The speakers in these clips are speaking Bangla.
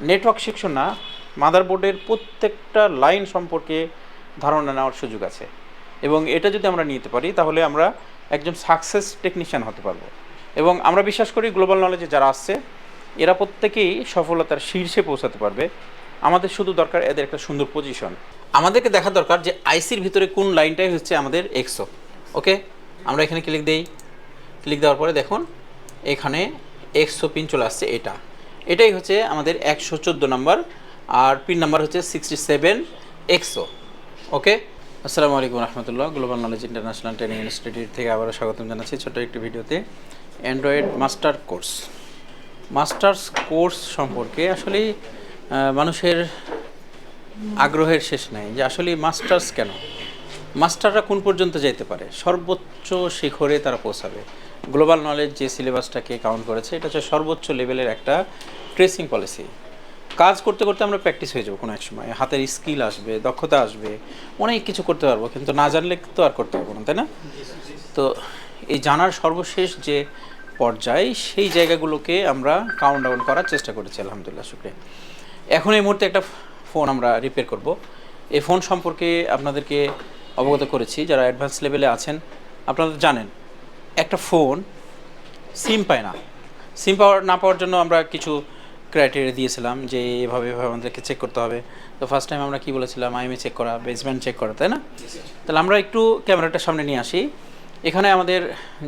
নেটওয়ার্ক সেকশন না, মাদারবোর্ডের প্রত্যেকটা লাইন সম্পর্কে ধারণা নেওয়ার সুযোগ আছে। এবং এটা যদি আমরা নিতে পারি, তাহলে আমরা একজন সাকসেস টেকনিশিয়ান হতে পারব। এবং আমরা বিশ্বাস করি গ্লোবাল নলেজে যারা আসছে, এরা প্রত্যেকেই সফলতার শীর্ষে পৌঁছাতে পারবে। আমাদের শুধু দরকার এদের একটা সুন্দর পজিশন আমাদেরকে দেখা দরকার যে আইসির ভিতরে কোন লাইনটাই হচ্ছে আমাদের এক্সো ওকে আমরা এখানে ক্লিক দেই। ক্লিক দেওয়ার পরে দেখুন, এখানে এক্সো পিন চলে আসছে, এটা। এটাই হচ্ছে আমাদের একশো চোদ্দ নাম্বার, আর পিন নাম্বার হচ্ছে sixty seven X O okay? আসসালামু আলাইকুম রহমতুল্লাহ, global knowledge international training institute থেকে আবারও স্বাগতম জানাচ্ছি ছোট্ট একটি ভিডিওতে। Android master course. Masters course সম্পর্কে আসলে মানুষের আগ্রহের শেষ নাই যে আসলে মাস্টার্স কেন? মাস্টাররা কোন পর্যন্ত যেতে পারে? সর্বোচ্চ শিখরে তারা পৌঁছাবে। গ্লোবাল নলেজ যে সিলেবাসটাকে কাউন্ট করেছে, এটা হচ্ছে সর্বোচ্চ লেভেলের একটা ট্রেসিং পলিসি কাজ করতে করতে আমরা প্র্যাকটিস হয়ে যাব কোনো এক সময়। হাতের স্কিল আসবে, দক্ষতা আসবে, অনেক কিছু করতে পারব, কিন্তু না জানলে তো আর করতে পারব না, তাই না? তো এই জানার সর্বশেষ যে পর্যায়, সেই জায়গাগুলোকে আমরা কাউন্ট ডাউন করার চেষ্টা করেছি, আলহামদুলিল্লাহ, শুক্রিয়া। এখন এই মুহূর্তে একটা ফোন আমরা রিপেয়ার করব। এই ফোন সম্পর্কে আপনাদেরকে অবগত করেছি, যারা অ্যাডভান্স লেভেলে আছেন, আপনারা জানেন একটা ফোন, সিম পায় না। সিম পাওয়ার, না পাওয়ার জন্য আমরা কিছু ক্রাইটেরিয়া দিয়েছিলাম যে এভাবে এভাবে আমাদেরকে চেক করতে হবে। তো ফার্স্ট টাইম আমরা কি বলেছিলাম? আইএমএ চেক করা বেসমেন্ট চেক করা, তাই না? তাহলে আমরা একটু ক্যামেরাটা সামনে নিয়ে আসি। এখানে আমাদের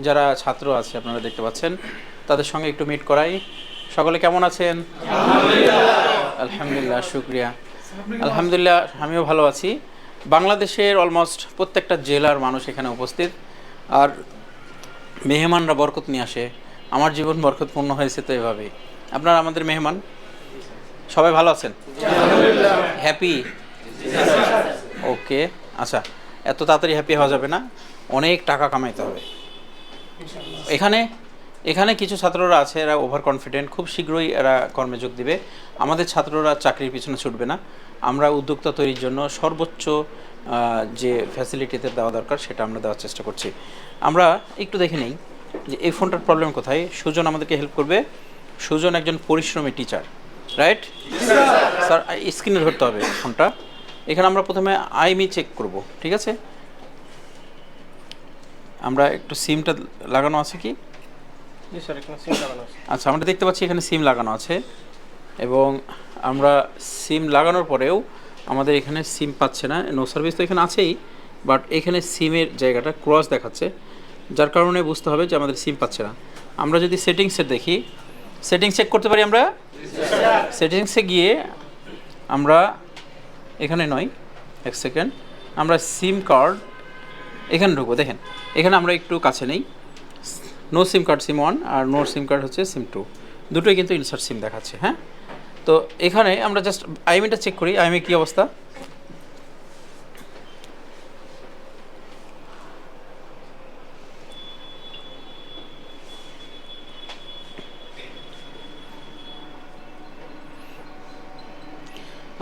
যারা ছাত্র আছে, আপনারা দেখতে পাচ্ছেন, তাদের সঙ্গে একটু মিট করাই। সকলে কেমন আছেন? আলহামদুলিল্লাহ, শুক্রিয়া। আলহামদুলিল্লাহ, আমিও ভালো আছি। বাংলাদেশের অলমোস্ট প্রত্যেকটা জেলার মানুষ এখানে উপস্থিত। আর মেহমানরা বরকত নিয়ে আসে। আমার জীবন বরকতপূর্ণ হয়েছে তো এভাবেই। আপনারা আমাদের মেহমান? সবাই ভালো আছেন? হ্যাপি ওকে আচ্ছা এত তাড়াতাড়ি হ্যাপি হওয়া যাবে না। অনেক টাকা কামাইতে হবে। এখানে এখানে কিছু ছাত্ররা আছে, এরা ওভার কনফিডেন্ট খুব শীঘ্রই এরা কর্মে যোগ দিবে। আমাদের ছাত্ররা চাকরির পিছনে ছুটবে না। আমরা উদ্যোক্তা তৈরির জন্য সর্বোচ্চ যে ফ্যাসিলিটিতে দেওয়া দরকার সেটা আমরা দেওয়ার চেষ্টা করছি। আমরা একটু দেখে নিই যে এই ফোনটার প্রবলেম কোথায়? সুজন আমাদেরকে হেল্প করবে। সুজন একজন পরিশ্রমী টিচার রাইট স্যার স্ক্রিনে ধরতে হবে ফোনটা। এখানে আমরা প্রথমে আইমি চেক করব ঠিক আছে? আমরা একটু সিমটা লাগানো আছে কি? আচ্ছা আমরা দেখতে পাচ্ছি এখানে সিম লাগানো আছে। এবং আমরা সিম লাগানোর পরেও আমাদের এখানে সিম পাচ্ছে না নো সার্ভিস তো এখানে আছেই বাট এখানে সিমের জায়গাটা ক্রস দেখাচ্ছে, যার কারণে বুঝতে হবে যে আমাদের সিম পাচ্ছে না। আমরা যদি সেটিংসে দেখি সেটিংস চেক করতে পারি আমরা? সেটিংসে গিয়ে আমরা এখানে নয়, এক সেকেন্ড আমরা সিম কার্ড এখানে ঢুকবো, দেখেন, এখানে আমরা একটু কাছে নেই। No SIM card SIM one আর নো সিম কার্ড হচ্ছে সিম টু দুটোই কিন্তু ইনসার্ট সিম দেখাচ্ছে হ্যাঁ? তো এখানে আমরা জাস্ট আইএমইটা চেক করি আইএমএ কী অবস্থা?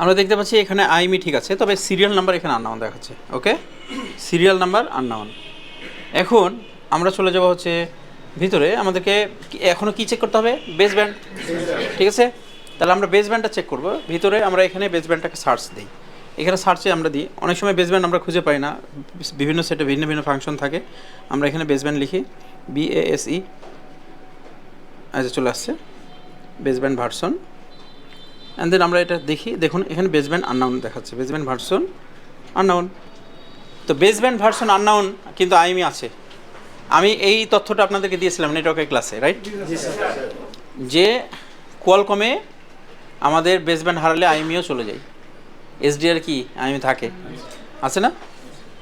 আমরা দেখতে পাচ্ছি এখানে আইমি ঠিক আছে, তবে সিরিয়াল নাম্বার এখানে আননাউন দেখাচ্ছে ওকে সিরিয়াল নাম্বার আননাউন এখন আমরা চলে যাব হচ্ছে ভিতরে, আমাদেরকে কি- এখনও কি চেক করতে হবে? বেস ব্যান্ড ঠিক আছে? তাহলে আমরা বেস ব্যান্ডটা চেক করব। ভিতরে আমরা এখানে বেস ব্যান্ডটাকে সার্চ দিই। এখানে সার্চে আমরা দিই। অনেক সময় বেস ব্যান্ড আমরা খুঁজে পাই না। বিভিন্ন সেটে ভিন্ন ভিন্ন ফাংশন থাকে। আমরা এখানে বেস ব্যান্ড লিখি বি এ এস ই আচ্ছা চলে আসছে। Base band version and then আমরা এটা দেখি। দেখুন এখানে বেসব্যান্ড আননাউন দেখাচ্ছে। বেসব্যান্ড ভার্সন আননাউন তো বেসব্যান্ড ভার্সন আননাউন কিন্তু আইমি আছে। আমি এই তথ্যটা আপনাদেরকে দিয়েছিলাম নেটওয়ার্কের ক্লাসে রাইট যে কোয়ালকমে আমাদের বেসব্যান্ড হারালে আইমিও চলে যায়। এসডিআর কি? আইমি থাকে। আছে না?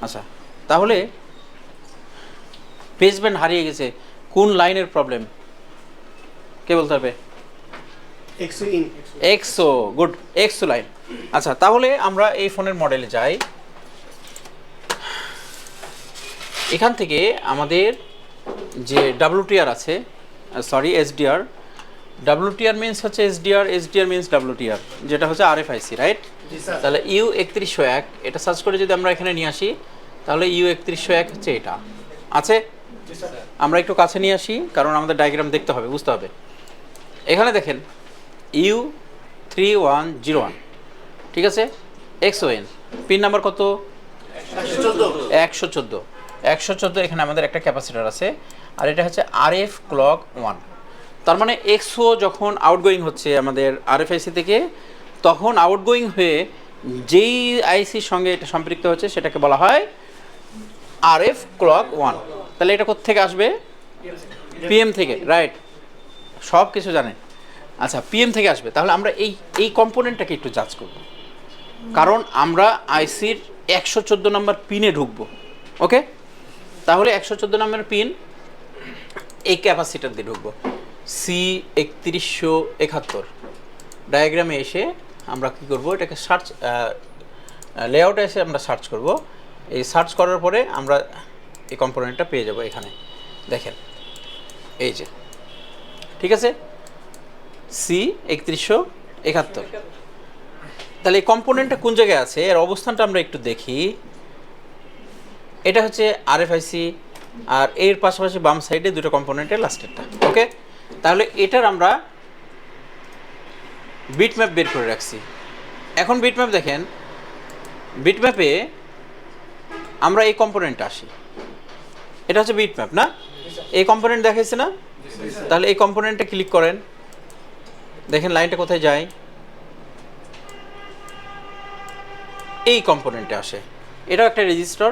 আচ্ছা তাহলে বেসব্যান্ড হারিয়ে গেছে। কোন লাইনের প্রবলেম কে বলতে হবে এক্সো এক্সো গুড এক্সো লাইন আচ্ছা তাহলে আমরা এই ফোনের মডেলে যাই। এখান থেকে আমাদের যে ডাব্লুটিআর আছে সরি এসডিআর ডাব্লুটিআর মিনস হচ্ছে এসডিআর এসডিআর মিনস ডাব্লুটিআর যেটা হচ্ছে আরএফআইসি রাইট জি স্যার। তাহলে ইউ একত্রিশশো এক এটা সার্চ করে যদি আমরা এখানে নিয়ে আসি তাহলে ইউ একত্রিশশো এক হচ্ছে এটা। আছে? জি স্যার। আমরা একটু কাছে নিয়ে আসি কারণ আমাদের ডায়াগ্রাম দেখতে হবে বুঝতে হবে। এখানে দেখেন U three one zero one ঠিক আছে? X O N pin number কত? একশো চোদ্দ। একশো চোদ্দ। এখানে আমাদের একটা ক্যাপাসিটার আছে আর এটা হচ্ছে আর এফ ক্লক ওয়ান তার মানে এক্সও যখন আউটগোয়িং হচ্ছে আমাদের আরএফআইসি থেকে, তখন আউটগোয়িং হয়ে যেই আইসির সঙ্গে এটা সম্পৃক্ত হচ্ছে, সেটাকে বলা হয় আর এফ ক্লক ওয়ান তাহলে এটা থেকে আসবে? পিএম থেকে রাইট সব কিছু জানেন আচ্ছা পিএম থেকে আসবে। তাহলে আমরা এই এই কম্পোনেন্টটাকে একটু জাজ করব। কারণ আমরা আইসির একশো চোদ্দ নম্বর পিনে ঢুকবো ওকে তাহলে একশো চোদ্দ নম্বর পিন এই ক্যাপাসিটার দিয়ে ঢুকবো। সি একত্রিশশো একাত্তর। ডায়াগ্রামে এসে আমরা কী করব? এটাকে সার্চ লেআউটে এসে আমরা সার্চ করব। এই সার্চ করার পরে আমরা এই কম্পোনেন্টটা পেয়ে যাব এখানে। দেখেন, এই যে, ঠিক আছে? সি একত্রিশশো একাত্তর। তাহলে এই কম্পোনেন্টটা কোন জায়গায় আছে? এর অবস্থানটা আমরা একটু দেখি। এটা হচ্ছে আর আরএফআইসি আর এর পাশাপাশি বাম সাইডে দুটো কম্পোনেন্টের লাস্টেরটা ওকে তাহলে এটার আমরা বিটম্যাপ বের করে রাখছি। এখন বিটম্যাপ দেখেন বিটম্যাপে আমরা এই কম্পোনেন্টে আসি। এটা হচ্ছে বিটম্যাপ না? এই কম্পোনেন্ট দেখাইছে না? তাহলে এই কম্পোনেন্টে ক্লিক করেন। দেখেন লাইনটা কোথায় যায়? এই কম্পোনেন্টে আসে। এটাও একটা রেজিস্টার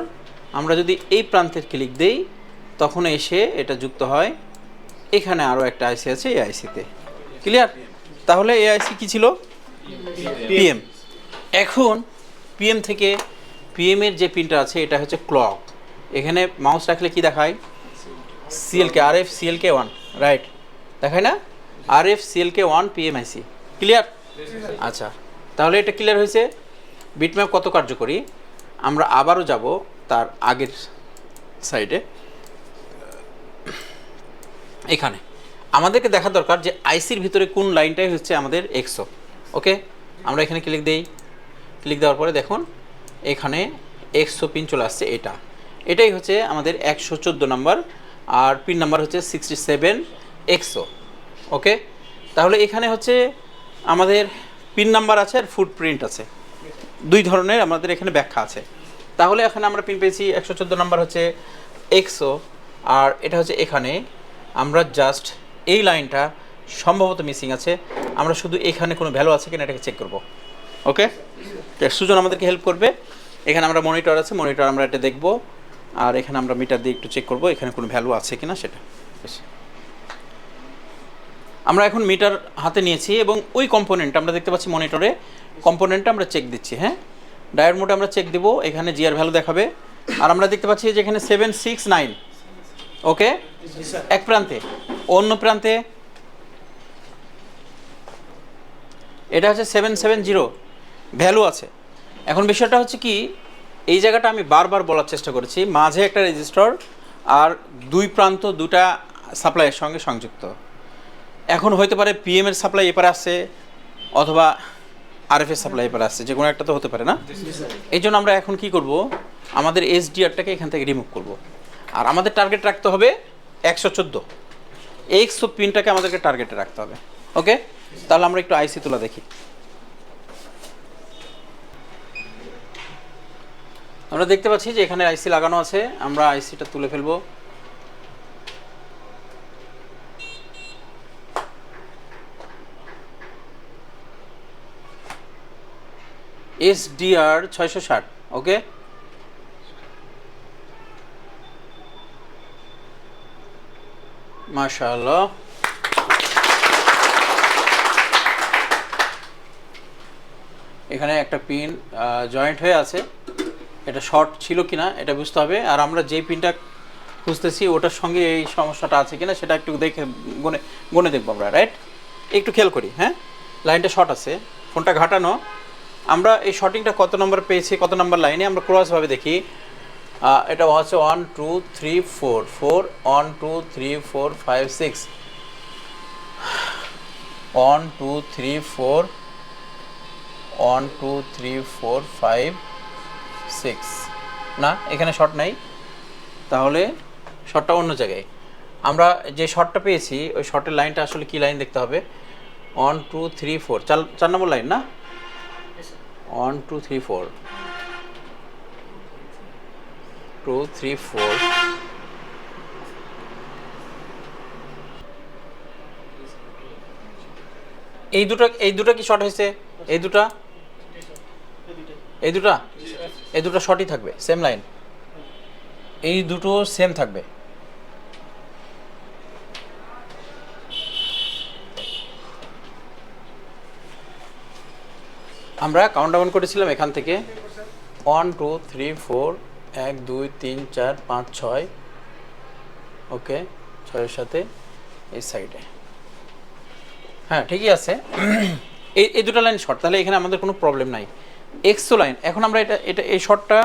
আমরা যদি এই প্রান্তের ক্লিক দেই, তখন এসে এটা যুক্ত হয় এখানে আরও একটা আইসি আছে, এই আইসিতে। ক্লিয়ার তাহলে এই আইসি কী ছিল? পিএম এখন পিএম থেকে পিএমের যে পিনটা আছে, এটা হচ্ছে ক্লক এখানে মাউস রাখলে কি দেখায়? CLK R F CLK one right দেখায় না? R F CLK one PMIC clear আচ্ছা তাহলে এটা ক্লিয়ার হয়েছে। বিটম্যাপ কত কার্যকরী? আমরা আবারও যাব তার আগের সাইডে এখানে। আমাদেরকে দেখা দরকার যে আইসির ভিতরে কোন লাইনটাই হচ্ছে আমাদের এক্সো ওকে? আমরা এখানে ক্লিক দেই। ক্লিক দেওয়ার পরে দেখুন, এখানে এক্সো পিন চলে আসছে এটা। এটাই হচ্ছে আমাদের একশো চোদ্দ নাম্বার, আর পিন নাম্বার হচ্ছে sixty seven X O okay? তাহলে এখানে হচ্ছে আমাদের পিন নাম্বার আছে আর ফুটপ্রিন্ট আছে। দুই ধরনের আমাদের এখানে ব্যাখ্যা আছে। তাহলে এখানে আমরা পিন পেয়েছি, একশো চোদ্দ নাম্বার হচ্ছে এক্সো আর এটা হচ্ছে এখানে আমরা জাস্ট এই লাইনটা সম্ভবত মিসিং আছে। আমরা শুধু এখানে কোনো ভ্যালু আছে কিনা এটাকে চেক করব। ওকে সুজন আমাদেরকে হেল্প করবে। এখানে আমরা মনিটর আছে মনিটর আমরা এটা দেখব। আর এখানে আমরা মিটার দিয়ে একটু চেক করব, এখানে কোনো ভ্যালু আছে কিনা সেটা। আমরা এখন মিটার হাতে নিয়েছি এবং ওই কম্পোনেন্ট আমরা দেখতে পাচ্ছি মনিটরে কম্পোনেন্টটা আমরা চেক দিচ্ছি হ্যাঁ? ডায়ার মোডে আমরা চেক দেবো, এখানে জিআর ভ্যালু দেখাবে। আর আমরা দেখতে পাচ্ছি যে এখানে সেভেন সিক্স নাইন ওকে? এক প্রান্তে। অন্য প্রান্তে। এটা হচ্ছে সেভেন সেভেন জিরো। ভ্যালু আছে। এখন বিষয়টা হচ্ছে কি এই জায়গাটা আমি বারবার বলার চেষ্টা করেছি মাঝে একটা রেজিস্টার আর দুই প্রান্ত দুটা সাপ্লাইয়ের সঙ্গে সংযুক্ত। এখন হতে পারে পিএম এর সাপ্লাই এপারে আসছে অথবা আরএফ এর সাপ্লাই এপারে আসছে যে কোনো একটা তো হতে পারে না? এই জন্য আমরা এখন কি করব আমাদের এসডিআরটাকে এখান থেকে রিমুভ করব। আর আমাদের টার্গেট রাখতে হবে একশো চোদ্দ। এক্সো পিনটাকে আমাদেরকে টার্গেটে রাখতে হবে ওকে তাহলে আমরা একটু আইসি তোলা দেখি। আমরা দেখতে পাচ্ছি যে এখানে আইসি লাগানো আছে, আমরা আইসিটা তুলে ফেলব। এসডিআর ছয়শো ষাট ওকে মাশাআল্লাহ। এখানে একটা পিন জয়েন্ট হয়ে আছে। এটা শর্ট ছিল কিনা এটা বুঝতে হবে। আর আমরা যেই পিনটা খুঁজতেছি, ওটার সঙ্গে এই সমস্যাটা আছে কিনা সেটা একটু দেখে গুনে গুনে দেখব আমরা রাইট একটু খেয়াল করি হ্যাঁ? লাইনটা শর্ট আছে। ফোনটা ঘাটানো। আমরা এই শর্টিংটা কত নম্বর পেয়েছি, কত নম্বর লাইনে আমরা ক্রসভাবে দেখি। এটা হচ্ছে one two three four four one two three four five six one two three four one two three four five six না এখানে শর্ট নাই। তাহলে শর্টটা অন্য জায়গায়। আমরা যে শর্টটা পেয়েছি ওই শর্টের লাইনটা আসলে কি লাইন দেখতে হবে? ওয়ান টু থ্রি ফোর চার চার নম্বর লাইন না? One two three four two three four এই দুটো এই দুটো কি শর্ট হয়েছে? এই দুটা? এই দুটা? এই দুটো শর্টই থাকবে সেম লাইন এই দুটো সেম থাকবে। আমরা কাউন্ট ডাউন করেছিলাম এখান থেকে। ওয়ান টু থ্রি ফোর এক, দুই, তিন, চার, পাঁচ, ছয়। ওকে, ছয়ের সাথে এই সাইডে। হ্যাঁ ঠিকই আছে। এই এই দুটো লাইন শর্ট, তাহলে এখানে আমাদের কোনো প্রবলেম নাই। এক্সো লাইন, এখন আমরা এটা এটা, এই শর্টটা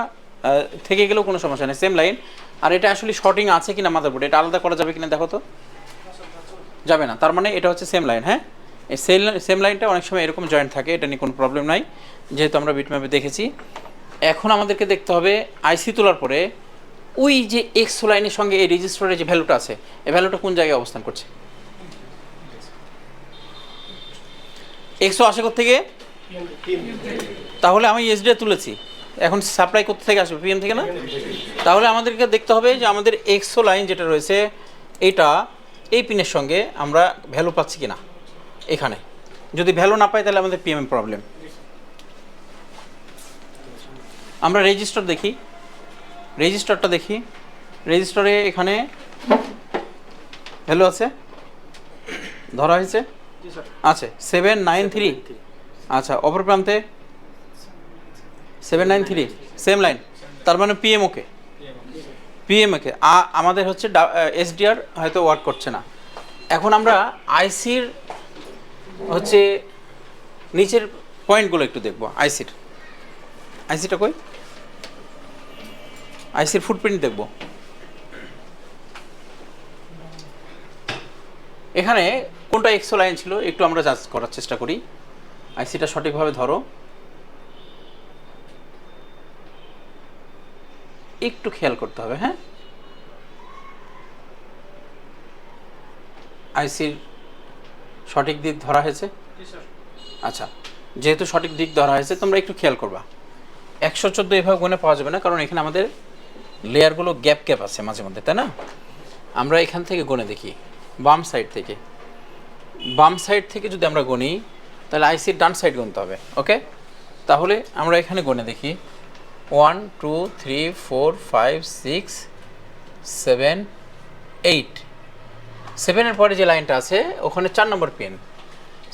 থেকে গেলেও কোনো সমস্যা নেই সেম লাইন আর এটা আসলে শর্টিং আছে কিনা মাদারবোর্ড এটা আলাদা করা যাবে কিনা, দেখো তো। যাবে না, তার মানে এটা হচ্ছে সেম লাইন হ্যাঁ? এই সেম সেম লাইনটা অনেক সময় এরকম জয়েন্ট থাকে, এটা নিয়ে কোনো প্রবলেম নাই। যেহেতু আমরা বিটম্যাপে দেখেছি। এখন আমাদেরকে দেখতে হবে আইসি তোলার পরে ওই যে এক্সো লাইনের সঙ্গে এই রেজিস্টারের যে ভ্যালুটা আছে, এই ভ্যালুটা কোন জায়গায় অবস্থান করছে? এক্সো আসে থেকে তাহলে আমি এসডিএ তুলেছি। এখন সাপ্লাই করতে থেকে আসবে পিএম থেকে না? তাহলে আমাদেরকে দেখতে হবে যে আমাদের এক্সো লাইন যেটা রয়েছে, এটা এই পিনের সঙ্গে আমরা ভ্যালু পাচ্ছি কি না এখানে। যদি ভ্যালু না পাই তাহলে আমাদের পিএম প্রবলেম আমরা রেজিস্টার দেখি। রেজিস্টারটা দেখি। রেজিস্টারে এখানে ভ্যালু আছে? ধরা হয়েছে? আছে। সেভেন নাইন থ্রি আচ্ছা অপর প্রান্তে? Seven nine three same line তার মানে পিএম ওকে পিএম ওকে আমাদের হচ্ছে এসডিআর হয়তো ওয়ার্ক করছে না। এখন আমরা আইসির হচ্ছে নিচের পয়েন্টগুলো একটু দেখব। আইসির আইসিটা কই? আইসির ফুটপ্রিন্ট দেখব। এখানে কোনটা এক্সো লাইন ছিল একটু আমরা জাজ করার চেষ্টা করি। আইসিটা সঠিকভাবে ধরো। একটু খেয়াল করতে হবে হ্যাঁ? আইসির সঠিক দিক ধরা হয়েছে? আচ্ছা যেহেতু সঠিক দিক ধরা হয়েছে তোমরা একটু খেয়াল করবা। একশো চোদ্দ এভাবে গুণে পাওয়া যাবে না কারণ এখানে আমাদের লেয়ারগুলো গ্যাপ গ্যাপ আছে মাঝে মধ্যে, তাই না? আমরা এখান থেকে গুনে দেখি, বাম সাইড থেকে। বাম সাইড থেকে যদি আমরা গুনি তাহলে আইসির ডান সাইড গুনতে হবে, ওকে? তাহলে আমরা এখানে গুনে দেখি one two three four five six seven eight সেভেনের পরে যে লাইনটা আছে, ওখানে চার নম্বর পিন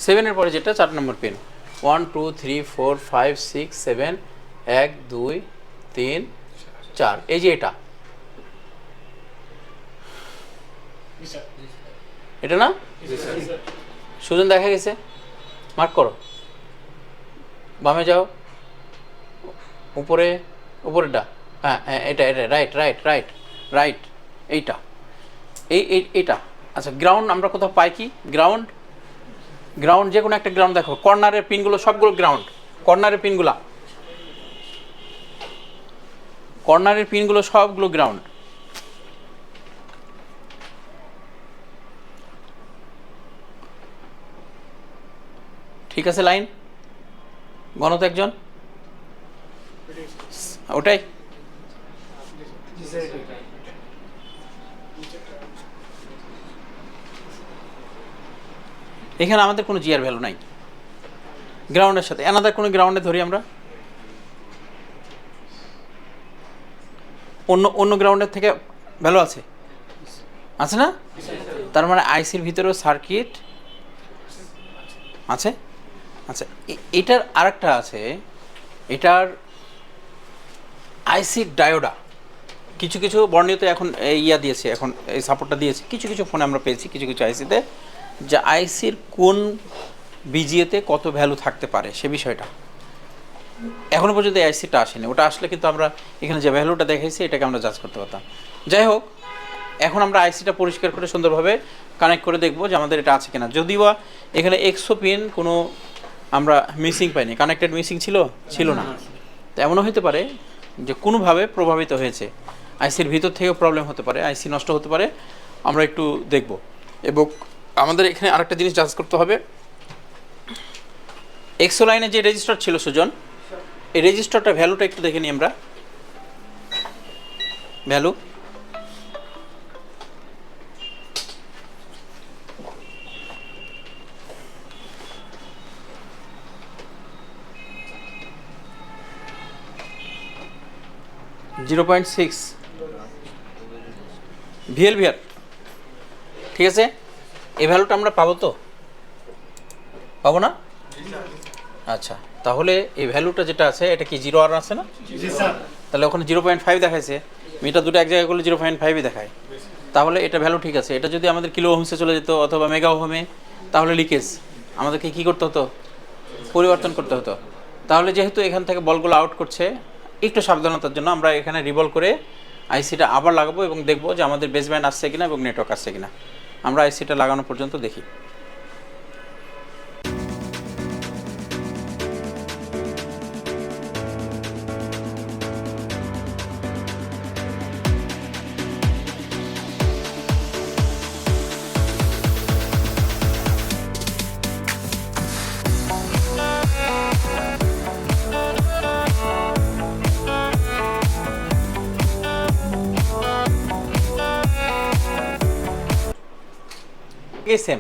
সেভেনের পরে যেটা, চার number pin one two three four five six seven এক, দুই, তিন চার, এই যে এটা। এটা না? সুজন দেখা গেছে। মার্ক করো। বামে যাও। উপরে উপরেটা হ্যাঁ হ্যাঁ এটা এটা রাইট রাইট রাইট রাইট এইটা। এই, এই- এইটা। আচ্ছা গ্রাউন্ড আমরা কোথাও পাই কি? গ্রাউন্ড গ্রাউন্ড যে কোনো একটা গ্রাউন্ড দেখো। কর্নারের পিনগুলো সবগুলো গ্রাউন্ড কর্নারের পিনগুলা কর্নারের পিনগুলো সবগুলো গ্রাউন্ড ঠিক আছে লাইন গণত একজন? ওটাই। এখানে আমাদের কোনো জিআর ভ্যালু নাই। গ্রাউন্ডের সাথে। এনাদার কোনো গ্রাউন্ডে ধরি আমরা। অন্য অন্য গ্রাউন্ডের থেকে ভ্যালু আছে? আছে না? তার মানে আইসির ভিতরেও সার্কিট আছে? আচ্ছা এটার আরেকটা আছে, এটার আইসির ডায়োডা কিছু কিছু বর্ণিত এখন ইয়া দিয়েছে, এখন এই সাপোর্টটা দিয়েছে, কিছু কিছু ফোনে আমরা পেয়েছি, কিছু কিছু আইসিতে যে আইসির কোন বিজিএতে কত ভ্যালু থাকতে পারে, সে বিষয়টা। এখনও পর্যন্ত এই আইসিটা আসেনি। ওটা আসলে কিন্তু আমরা এখানে যে ভ্যালুটা দেখাইছি, এটাকে আমরা জাজ করতে পারতাম। যাই হোক, এখন আমরা আইসিটা পরিষ্কার করে সুন্দরভাবে কানেক্ট করে দেখব যে আমাদের এটা আছে কিনা। যদিও এখানে এক্সো পিন কোনো আমরা মিসিং পাইনি। কানেক্টেড মিসিং ছিল? ছিল না। তো এমনও হতে পারে যে কোনোভাবে প্রভাবিত হয়েছে। আইসির ভিতর থেকেও প্রবলেম হতে পারে আইসি নষ্ট হতে পারে। আমরা একটু দেখব। এবং আমাদের এখানে আরেকটা জিনিস জাজ করতে হবে। এক্সো লাইনে যে রেজিস্টার ছিল, সুজন এই রেজিস্টারটা ভ্যালুটা একটু দেখে নিই আমরা। Value zero point six VL VR ঠিক আছে? এই ভ্যালুটা আমরা পাবো তো? পাবো না? আচ্ছা তাহলে এই ভ্যালুটা যেটা আছে এটা কি জিরো আর আছে না? জি স্যার। তাহলে ওখানে জিরো পয়েন্ট ফাইভ দেখাইছে। মিটার দুটো এক জায়গায় করলে জিরো পয়েন্ট ফাইভই দেখায়। তাহলে এটা ভ্যালু ঠিক আছে। এটা যদি আমাদের কিলো হোমসে চলে যেত অথবা মেগা হোমে তাহলে লিকেজ আমাদেরকে কি করতে হতো? পরিবর্তন করতে হতো। তাহলে যেহেতু এখান থেকে বলগুলো আউট করছে একটু সাবধানতার জন্য আমরা এখানে রিভলভ করে আইসিটা আবার লাগাবো এবং দেখব যে আমাদের বেসব্যান্ড আসছে কিনা এবং নেটওয়ার্ক আসছে কিনা। আমরা আইসিটা লাগানো পর্যন্ত দেখি। এই সেম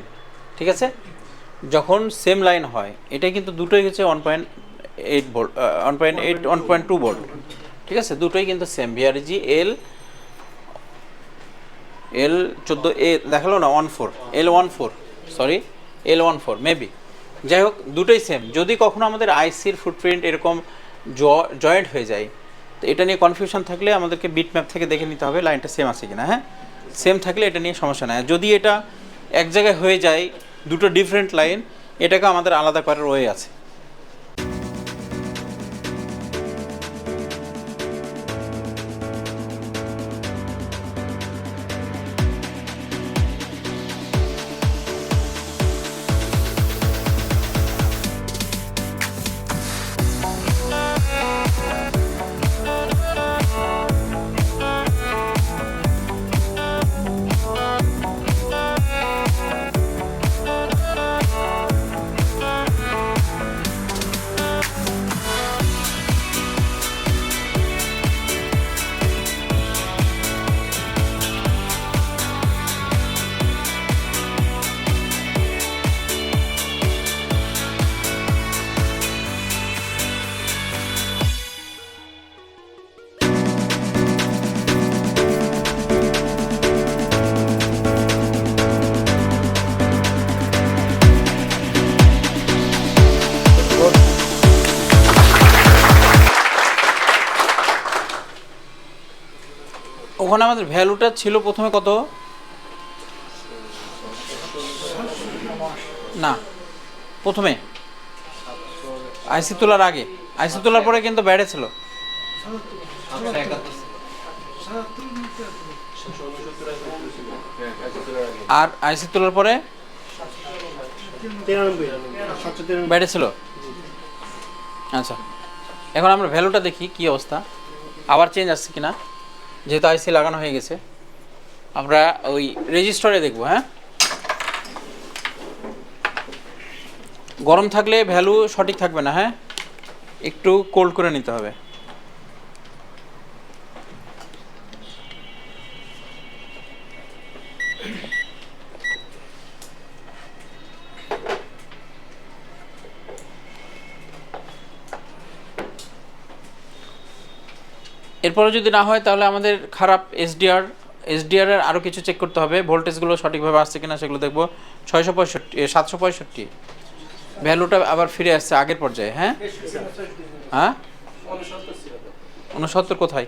ঠিক আছে? যখন সেম লাইন হয় এটা কিন্তু দুটোই হচ্ছে one point eight volt one point eight one point two volt ঠিক আছে? দুটোই কিন্তু সেম ভিআরজি এল এল চোদ্দ এ দেখাল না? One four L one four sorry L one four maybe যাই হোক, দুটোই সেম যদি কখনো আমাদের আইসির ফুটপ্রিন্ট এরকম জয়েন্ট হয়ে যায়, তো এটা নিয়ে কনফিউশন থাকলে আমাদেরকে বিট ম্যাপ থেকে দেখে নিতে হবে লাইনটা সেম আছে কিনা হ্যাঁ? সেম থাকলে এটা নিয়ে সমস্যা নাই। যদি এটা এক জায়গায় হয়ে যায় দুটো ডিফারেন্ট লাইন এটাকে আমাদের আলাদা করার ওয়ে আছে। ওখানে আমাদের ভ্যালুটা ছিল প্রথমে কত? না, প্রথমে। আইসি তোলার আগে। আইসি তোলার পরে কিন্তু বেড়েছিল আর আইসি তোলার পরে? বেড়েছিল আচ্ছা এখন আমরা ভ্যালুটা দেখি কি অবস্থা। আবার চেঞ্জ আসছে কিনা? যেহেতু আইসি লাগানো হয়ে গেছে, আমরা ওই রেজিস্টারে দেখব হ্যাঁ? গরম থাকলে ভ্যালু সঠিক থাকবে না হ্যাঁ? একটু কোল্ড করে নিতে হবে। এরপরে যদি না হয়, তাহলে আমাদের খারাপ এসডিআর এসডিআর এর আরও কিছু চেক করতে হবে। ভোল্টেজগুলো সঠিকভাবে আসছে কিনা সেগুলো দেখব। ছয়শো পঁয়ষট্টি সাতশো পঁয়ষট্টি। ভ্যালুটা আবার ফিরে আসছে আগের পর্যায়ে হ্যাঁ? হ্যাঁ? উনসত্তর কোথায়?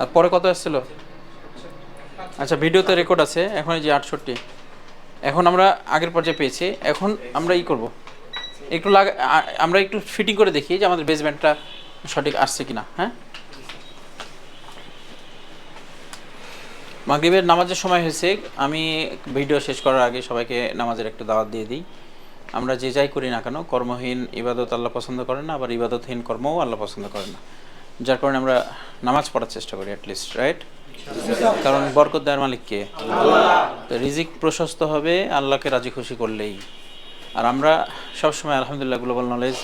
আর পরে কত এসেছিল আচ্ছা ভিডিওতে রেকর্ড আছে, এখন এই যে আটষট্টি। এখন আমরা আগের পর্যায়ে পেয়েছি। এখন আমরা ই করব। একটু লাগা আমরা একটু ফিটিং করে দেখি যে আমাদের বেসমেন্টটা সঠিক আসছে কিনা হ্যাঁ? মাগরিবের নামাজের সময় হয়েছে, আমি ভিডিও শেষ করার আগে সবাইকে নামাজের একটা দাওয়াত দিয়ে দিই। আমরা যে যাই করি না কেন, কর্মহীন ইবাদত আল্লাহ পছন্দ করেন না, আবার ইবাদতহীন কর্মও আল্লাহ পছন্দ করেন না। যার কারণে আমরা নামাজ পড়ার চেষ্টা করি অ্যাটলিস্ট রাইট কারণ বরকত দেওয়ার মালিককে তো রিজিক প্রশস্ত হবে, আল্লাহকে রাজি খুশি করলেই। আর আমরা সবসময় আলহামদুলিল্লাহ গ্লোবাল নলেজ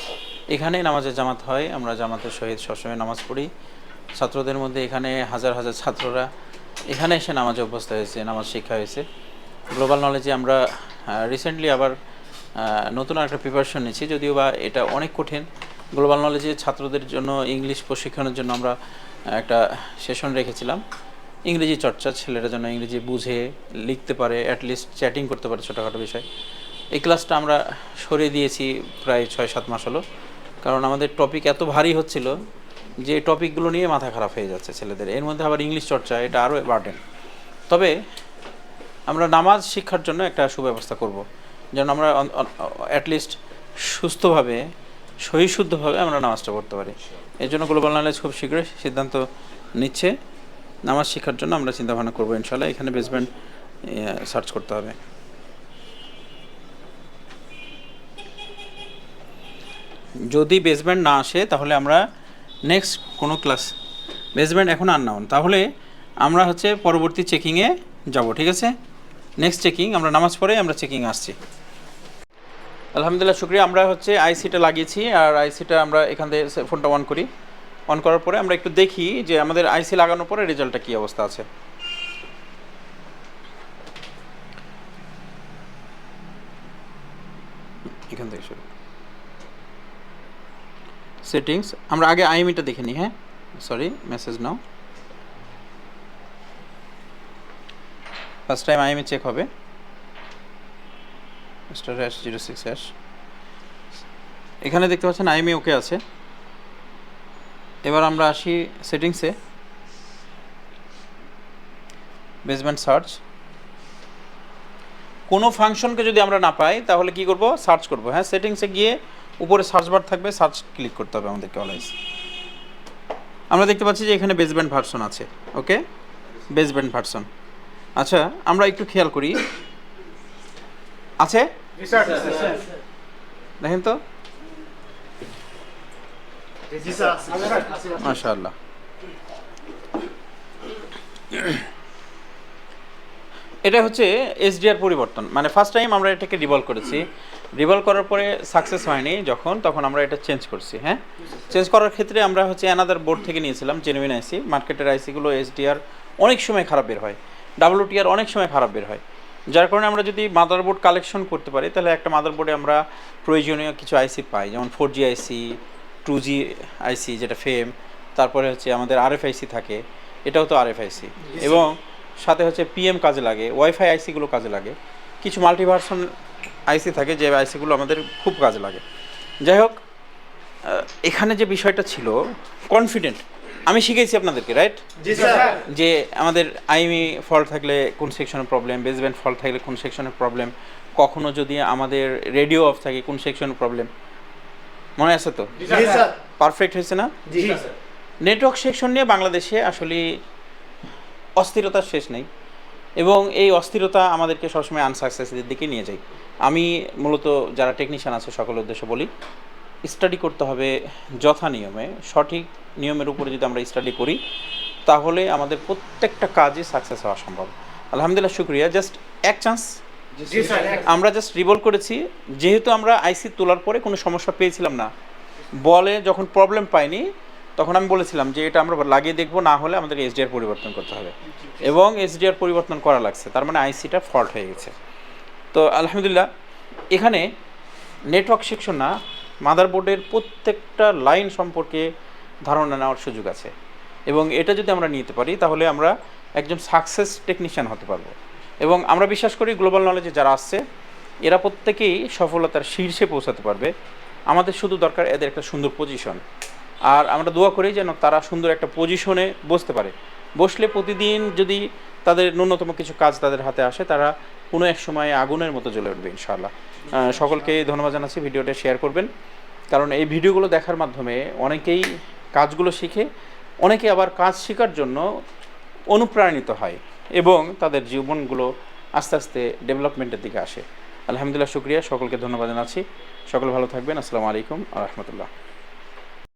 এখানেই নামাজের জামাত হয়, আমরা জামাতের সহিত সবসময় নামাজ পড়ি। ছাত্রদের মধ্যে এখানে হাজার হাজার ছাত্ররা এখানে এসে নামাজে অভ্যস্ত হয়েছে, নামাজ শিক্ষা হয়েছে। গ্লোবাল নলেজে আমরা রিসেন্টলি আবার নতুন একটা প্রিপারেশন নিচ্ছি, যদিও বা এটা অনেক কঠিন। গ্লোবাল নলেজে ছাত্রদের জন্য ইংলিশ প্রশিক্ষণের জন্য আমরা একটা সেশন রেখেছিলাম। ইংরেজি চর্চা, ছেলেরা যেন ইংরেজি বুঝে, লিখতে পারে অ্যাটলিস্ট চ্যাটিং করতে পারে ছোটোখাটো বিষয়। এই ক্লাসটা আমরা সরিয়ে দিয়েছি প্রায় ছয় সাত মাস হলো। কারণ আমাদের টপিক এত ভারী হচ্ছিল যে টপিকগুলো নিয়ে মাথা খারাপ হয়ে যাচ্ছে ছেলেদের। এর মধ্যে আবার ইংলিশ চর্চা, এটা আরও বার্ডেন তবে আমরা নামাজ শিক্ষার জন্য একটা সুব্যবস্থা করব। যেন আমরা অ্যাটলিস্ট সুস্থভাবে, সহিশুদ্ধভাবে আমরা নামাজটা পড়তে পারি। এর জন্য গ্লোবাল নলেজ খুব শীঘ্রই সিদ্ধান্ত নিচ্ছে। নামাজ শিক্ষার জন্য আমরা চিন্তাভাবনা করব ইনশাল্লাহ এখানে বেসমেন্ট সার্চ করতে হবে। যদি বেসমেন্ট না আসে, তাহলে আমরা নেক্সট কোনো ক্লাস বেসমেন্ট এখন আননাউন তাহলে আমরা হচ্ছে পরবর্তী চেকিংয়ে যাব, ঠিক আছে? নেক্সট চেকিং আমরা নামাজ পড়ে আমরা চেকিং আসছি। আলহামদুলিল্লাহ, শুক্রিয়া। আমরা হচ্ছে আইসিটা লাগিয়েছি, আর আইসিটা আমরা এখান থেকে ফোনটা অন করি। অন করার পরে আমরা একটু দেখি যে আমাদের আইসি লাগানোর পরে রেজাল্টটা কী অবস্থা আছে এখান থেকে শুরু সেটিংস আমরা আগে আইএমইটা দেখে নিই হ্যাঁ? সরি মেসেজ নাও। ফার্স্ট টাইম আইএমই চেক হবে। Star hash zero six hash এখানে দেখতে পাচ্ছেন আইএমই ওকে আছে। এবার আমরা আসি সেটিংসে বেসমেন্ট সার্চ কোনো ফাংশনকে যদি আমরা না পাই, তাহলে কি করব? সার্চ করব হ্যাঁ? সেটিংসে গিয়ে উপরে সার্চ বার থাকবে সার্চ ক্লিক করতে হবে আমাদেরকে অলওয়েজ আমরা দেখতে পাচ্ছি যে এখানে বেসব্যান্ড ভার্সন আছে ওকে বেসব্যান্ড ভার্সন আচ্ছা আমরা একটু খেয়াল করি। আছে? দেখেন তো। মাশাআল্লাহ। এটা হচ্ছে এসডিআর পরিবর্তন। মানে ফার্স্ট টাইম আমরা এটাকে রিভলভ করেছি। রিভলভ করার পরে সাকসেস হয়নি যখন তখন আমরা এটা চেঞ্জ করছি হ্যাঁ? চেঞ্জ করার ক্ষেত্রে আমরা হচ্ছে অ্যানাদার বোর্ড থেকে নিয়েছিলাম জেনুইন আইসি মার্কেটের আইসিগুলো এসডিআর অনেক সময় খারাপ বের হয় ডাব্লিউটিআর অনেক সময় খারাপ বের হয়। যার কারণে আমরা যদি মাদারবোর্ড কালেকশন করতে পারি তাহলে একটা মাদারবোর্ডে আমরা প্রয়োজনীয় কিছু আইসি পাই যেমন ফোর জি আইসি টু জি আইসি যেটা ফেম তারপরে হচ্ছে আমাদের আরএফআইসি থাকে এটাও তো আরএফআইসি এবং সাথে হচ্ছে পিএম কাজে লাগে ওয়াইফাই আইসিগুলো কাজে লাগে কিছু মাল্টিভার্সন আইসি থাকে যে আইসিগুলো আমাদের খুব কাজে লাগে। যাই হোক এখানে যে বিষয়টা ছিল কনফিডেন্ট আমি শিখেছি আপনাদেরকে রাইট যে আমাদের আইমি ফল্ট থাকলে কোন সেকশনের প্রবলেম বেসবেন্ট ফল্ট থাকলে কোন সেকশনের প্রবলেম কখনো যদি আমাদের রেডিও অফ থাকে কোন সেকশনের প্রবলেম মনে আছে তো? পারফেক্ট হয়েছে না? জি নেটওয়ার্ক সেকশন নিয়ে বাংলাদেশে আসলে অস্থিরতার শেষ নেই। এবং এই অস্থিরতা আমাদেরকে সবসময় আনসাকসেসের দিকে নিয়ে যায়। আমি মূলত যারা টেকনিশিয়ান আছে সকলের উদ্দেশ্যে বলি স্টাডি করতে হবে যথা নিয়মে। সঠিক নিয়মের উপরে যদি আমরা স্টাডি করি তাহলে আমাদের প্রত্যেকটা কাজে সাকসেস হওয়া সম্ভব। আলহামদুলিল্লাহ শুক্রিয়া। জাস্ট এক চান্স আমরা জাস্ট রিভলভ করেছি। যেহেতু আমরা আইসি তোলার পরে কোনো সমস্যা পেয়েছিলাম না বলে যখন প্রবলেম পাইনি তখন আমি বলেছিলাম যে এটা আমরা লাগিয়ে দেখব না হলে আমাদের এসডিআর পরিবর্তন করতে হবে। এবং এসডিআর পরিবর্তন করা লাগছে। তার মানে আইসিটা ফল্ট হয়ে গেছে। তো আলহামদুলিল্লাহ, এখানে নেটওয়ার্ক সেকশন না মাদারবোর্ডের প্রত্যেকটা লাইন সম্পর্কে ধারণা নেওয়ার সুযোগ আছে। এবং এটা যদি আমরা নিতে পারি, তাহলে আমরা একজন সাকসেস টেকনিশিয়ান হতে পারব। এবং আমরা বিশ্বাস করি গ্লোবাল নলেজে যারা আসছে, এরা প্রত্যেকেই সফলতার শীর্ষে পৌঁছাতে পারবে। আমাদের শুধু দরকার এদের একটা সুন্দর পজিশন আর আমরা দোয়া করি যেন তারা সুন্দর একটা পজিশনে বসতে পারে। বসলে প্রতিদিন যদি তাদের ন্যূনতম কিছু কাজ তাদের হাতে আসে তারা কোনো এক সময় আগুনের মতো জ্বলে উঠবে ইনশাআল্লাহ। সকলকে ধন্যবাদ জানাচ্ছি ভিডিওটা শেয়ার করবেন। কারণ এই ভিডিওগুলো দেখার মাধ্যমে অনেকেই কাজগুলো শিখে অনেকে আবার কাজ শেখার জন্য অনুপ্রাণিত হয় এবং তাদের জীবনগুলো আস্তে আস্তে ডেভেলপমেন্টের দিকে আসে। আলহামদুলিল্লাহ শুক্রিয়া। সকলকে ধন্যবাদ জানাচ্ছি। সকল ভালো থাকবেন। আসসালামু আলাইকুম আ রহমতুল্লাহ।